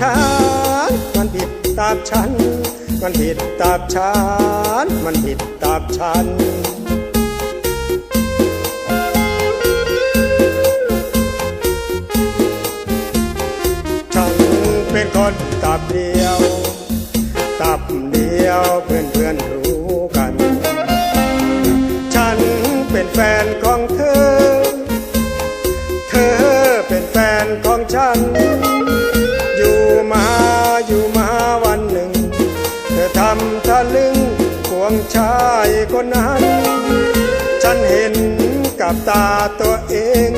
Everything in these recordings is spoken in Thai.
ฉัน มันผิดตับฉัน มันผิดตับฉัน มันผิดตับฉันฉันเป็นคนตับเดียว ตับเดียวเพื่อนเพื่อนรู้กัน ฉันเป็นแฟนของเธอ เธอเป็นแฟนของฉัน ควงชายคนนั้น ฉันเห็นกับตาตัวเอง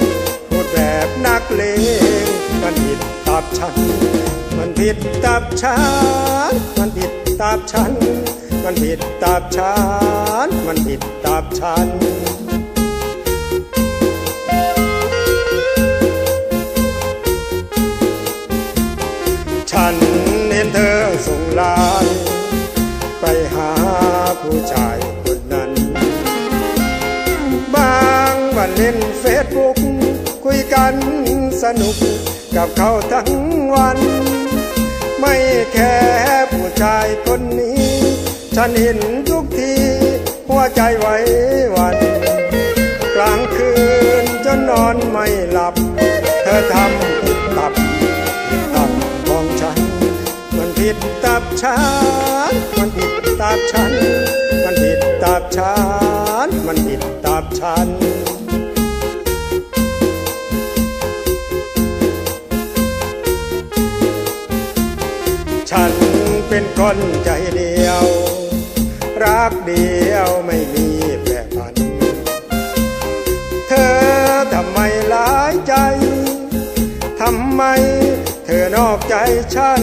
พูดแบบนักเลงมันผิดตับฉัน มันผิดตับฉัน มันผิดตับฉัน มันผิดตับฉัน มันผิดตับฉันฉัน กันสนุกกับเขาทั้งวัน ไม่แค่ผู้ชายคนนี้ ฉันเห็นทุกที หัวใจไหววัน กลางคืนจนนอนไม่หลับ เธอทำผิดตับผิดตับของฉัน มันผิดตับฉัน มันผิดตับฉัน มันผิดตับฉัน มันผิดตับฉัน เป็นคนใจเดียว รักเดียวไม่มีแปรผัน เธอทำไมหลายใจ ทำไมเธอนอกใจฉัน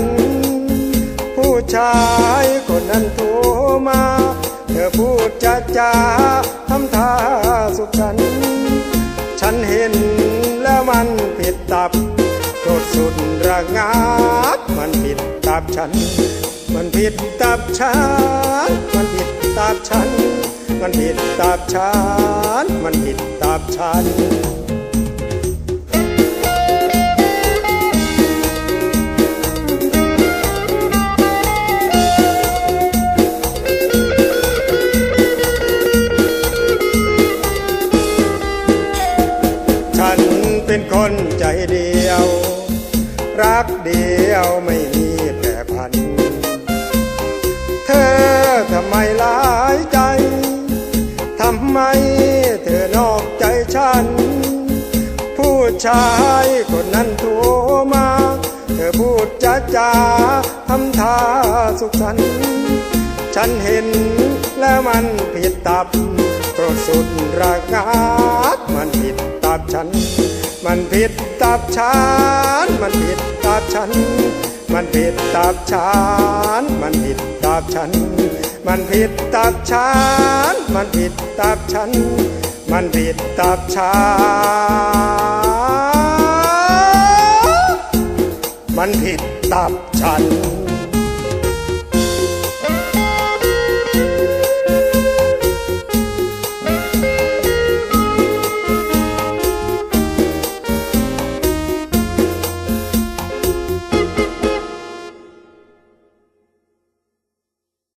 ผู้ชายคนนั้นโทรมา เธอพูดจาจาทำท่าสุขัน ฉันเห็นแล้วมันผิดตับโกรธสุดระงับมันผิดตับฉัน มันผิดตับฉัน มันผิดตับฉัน มันผิดตับฉัน มันผิดตับฉันฉันเป็นคนใจเดียว รักเดียวไม่มี พัน เธอทำไมหลายใจ ทำไมเธอนอกใจฉัน ผู้ชายคนนั้นโทรมา เธอพูดจาจาทำท่าสุขสัน ฉันเห็นแล้วมันผิดตับโกรธสุดระงับมันผิดตับฉัน มันผิดตับฉัน มันผิดตับฉัน มันผิดตับฉัน มันผิดตับฉัน มันผิดตับฉัน มันผิดตับฉัน มันผิดตับฉัน มันผิดตับฉัน